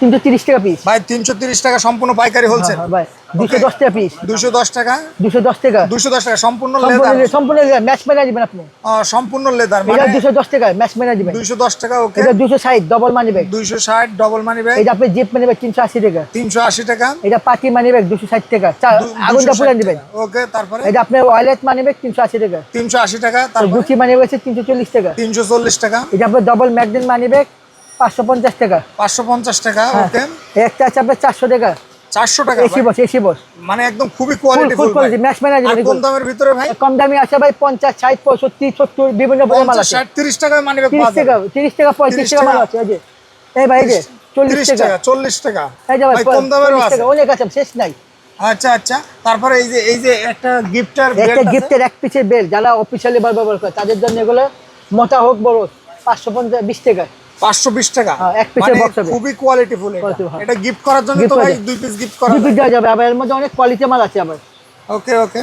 তিনশো তিরিশ টাকা পিস ভাই তিনশো তিরিশ টাকা সম্পূর্ণ পাইকারি হোলসেল ভাই দুশো দশ টাকা পিস দুশো দশ টাকা? দুশো দশ টাকা। দুশো দশ টাকা সম্পূর্ণ সম্পূর্ণ লেদার ম্যাচ মেনা দিবেন আপনি। সম্পূর্ণ লেদার এটা মানে দুশো দশ টাকা ম্যাচ মেনা দিবেন দুইশো দশ টাকা ওকে এটা দুশো ষাট ডবল মানি ব্যাগ দুইশো ষাট ডবল মানি ব্যাগ এটা আপনি জিপ মানি ব্যাগ তিনশো আশি টাকা। তিনশো আশি টাকা। এটা পাতি মানি ব্যাগ দুশো ষাট টাকা। আগুনটা পুরান দিবেন। ওকে তারপরে? এটা আপনার ওয়ালেট মানি ব্যাগ তিনশো আশি টাকা। তিনশো আশি টাকা তারপরে? গুচি মানি ব্যাগ তিনশো চল্লিশ টাকা। তিনশো চল্লিশ টাকা। এটা আপনার ডবল ম্যাগনেট মানি ব্যাগ পাঁচশো পঞ্চাশ টাকা। পাঁচশো পঞ্চাশ টাকা হ্যাঁ। ওকে একটা আছে আপনার চারশো টাকা। চারশো টাকা এসি বস এসি বস মানে একদম খুবই কোয়ালিটি ফুল কোয়ালিটি ম্যাচ দিবেন দামের ভিতরে ভাই? কম দামি আছে ভাই পঞ্চাশ ষাট পঁয়ষট্টি সত্তর বিভিন্ন বড় মাল আছে। ষাট তিরিশ টাকায় মানি ব্যাগ পাওয়া টাকা যাবে তিরিশ টাকা পঁয়ত্রিশ 30 টাকা মাল আছে এই যে। এই ভাই এই যে চল্লিশ তিরিশ টাকা। টাকা চল্লিশ টাকা। এই যে ভাই কম দামেরও আছে। অনেক আছে শেষ নাই। আচ্ছা আচ্ছা। তারপরে এই যে এই যে একটা গিফটার একটা গিফটের এক পিসের বেল যারা অফিসিয়ালি ব্যবহার করে তাদের জন্য এগুলো মোটা হোক বড় হোক, পাঁচশো পঞ্চাশ বিশ টাকা। পাঁচশো বিশ টাকা। হ্যাঁ, এক পিসের মানে হবে। খুবই কোয়ালিটি ফুল Quality, হ্যাঁ। এটা গিফট করার জন্য তো ভাই দুই পিস গিফট করা যাবে আবার এর মধ্যে অনেক কোয়ালিটি মাল আছে আবার। ওকে ওকে